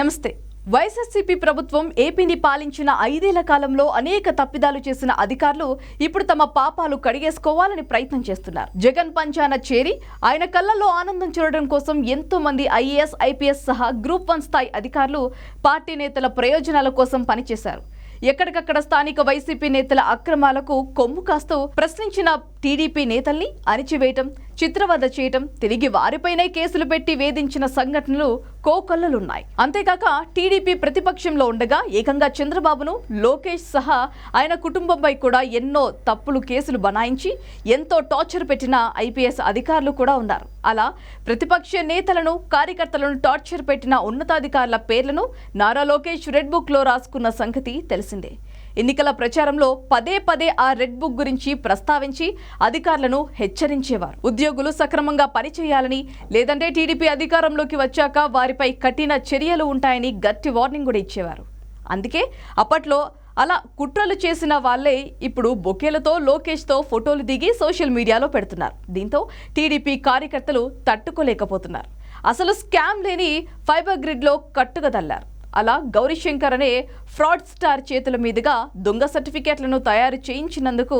నమస్తే. వైఎస్ఆర్సీపీ ప్రభుత్వం ఏపీని పాలించిన ఐదేళ్ళ కాలంలో అనేక తప్పిదాలు చేసిన అధికారులు ఇప్పుడు తమ పాపాలు కడిగేసుకోవాలని ప్రయత్నం చేస్తున్నారు. జగన్ పంచాన చేరి ఆయన కళ్ళల్లో ఆనందం చూడడం కోసం ఎంతో మంది ఐఏఎస్ ఐపీఎస్ సహా గ్రూప్ వన్ స్థాయి అధికారులు పార్టీ నేతల ప్రయోజనాల కోసం పనిచేశారు. ఎక్కడికక్కడ స్థానిక వైసీపీ నేతల అక్రమాలకు కొమ్ము కాస్తూ ప్రశ్నించిన టీడీపీ నేతల్ని అణిచివేయటం చిత్రవద చేయటం తిరిగి వారిపైనే కేసులు పెట్టి వేధించిన సంఘటనలు కోకొల్లలున్నాయి. అంతేకాక టీడీపీ ప్రతిపక్షంలో ఉండగా ఏకంగా చంద్రబాబును లోకేష్ సహా ఆయన కుటుంబంపై కూడా ఎన్నో తప్పులు కేసులు బనాయించి ఎంతో టార్చర్ పెట్టిన ఐపీఎస్ అధికారులు కూడా ఉన్నారు. అలా ప్రతిపక్ష నేతలను కార్యకర్తలను టార్చర్ పెట్టిన ఉన్నతాధికారుల పేర్లను నారా లోకేష్ రెడ్ బుక్లో రాసుకున్న సంగతి తెలిసిందే. ఎన్నికల ప్రచారంలో పదే పదే ఆ రెడ్ బుక్ గురించి ప్రస్తావించి అధికారులను హెచ్చరించేవారు. ఉద్యోగులు సక్రమంగా పనిచేయాలని లేదంటే టీడీపీ అధికారంలోకి వచ్చాక వారిపై కఠిన చర్యలు ఉంటాయని గట్టి వార్నింగ్ కూడా ఇచ్చేవారు. అందుకే అప్పట్లో అలా కుట్రలు చేసిన వాళ్ళే ఇప్పుడు బొకేలతో లోకేష్తో ఫోటోలు దిగి సోషల్ మీడియాలో పెడుతున్నారు. దీంతో టీడీపీ కార్యకర్తలు తట్టుకోలేకపోతున్నారు. అసలు స్కామ్ లేని ఫైబర్ గ్రిడ్లో కట్టుగదల్లారు అలా గౌరీశంకర్ అనే ఫ్రాడ్ స్టార్ చేతుల మీదుగా దొంగ సర్టిఫికేట్లను తయారు చేయించినందుకు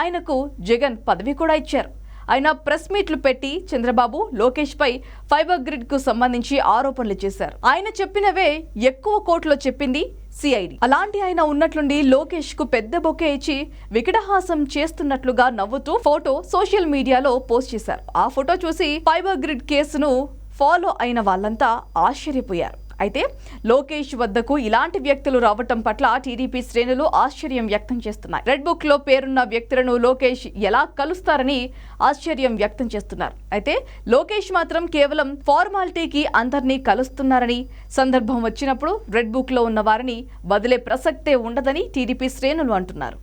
ఆయనకు జగన్ పదవి కూడా ఇచ్చారు. ఆయన ప్రెస్ మీట్లు పెట్టి చంద్రబాబు లోకేష్ పై ఫైబర్ గ్రిడ్కు సంబంధించి ఆరోపణలు చేశారు. ఆయన చెప్పినవే ఎక్కువ కోర్టులో చెప్పింది సిఐడి. అలాంటి ఆయన ఉన్నట్లుండి లోకేష్కు పెద్ద బొకే ఇచ్చి వికటహాసం చేస్తున్నట్లుగా నవ్వుతూ ఫోటో సోషల్ మీడియాలో పోస్ట్ చేశారు. ఆ ఫోటో చూసి ఫైబర్ గ్రిడ్ కేసును ఫాలో అయిన వాళ్ళంతా ఆశ్చర్యపోయారు. అయితే లోకేష్ వద్దకు ఇలాంటి వ్యక్తులు రావటం పట్ల టీడీపీ శ్రేణులు ఆశ్చర్యం వ్యక్తం చేస్తున్నాయి. రెడ్ బుక్లో పేరున్న వ్యక్తులను లోకేష్ ఎలా కలుస్తారని ఆశ్చర్యం వ్యక్తం చేస్తున్నారు. అయితే లోకేష్ మాత్రం కేవలం ఫార్మాలిటీకి అందరినీ కలుస్తున్నారని సందర్భం వచ్చినప్పుడు రెడ్ బుక్లో ఉన్న వారిని వదిలే ప్రసక్తే ఉండదని టీడీపీ శ్రేణులు అంటున్నారు.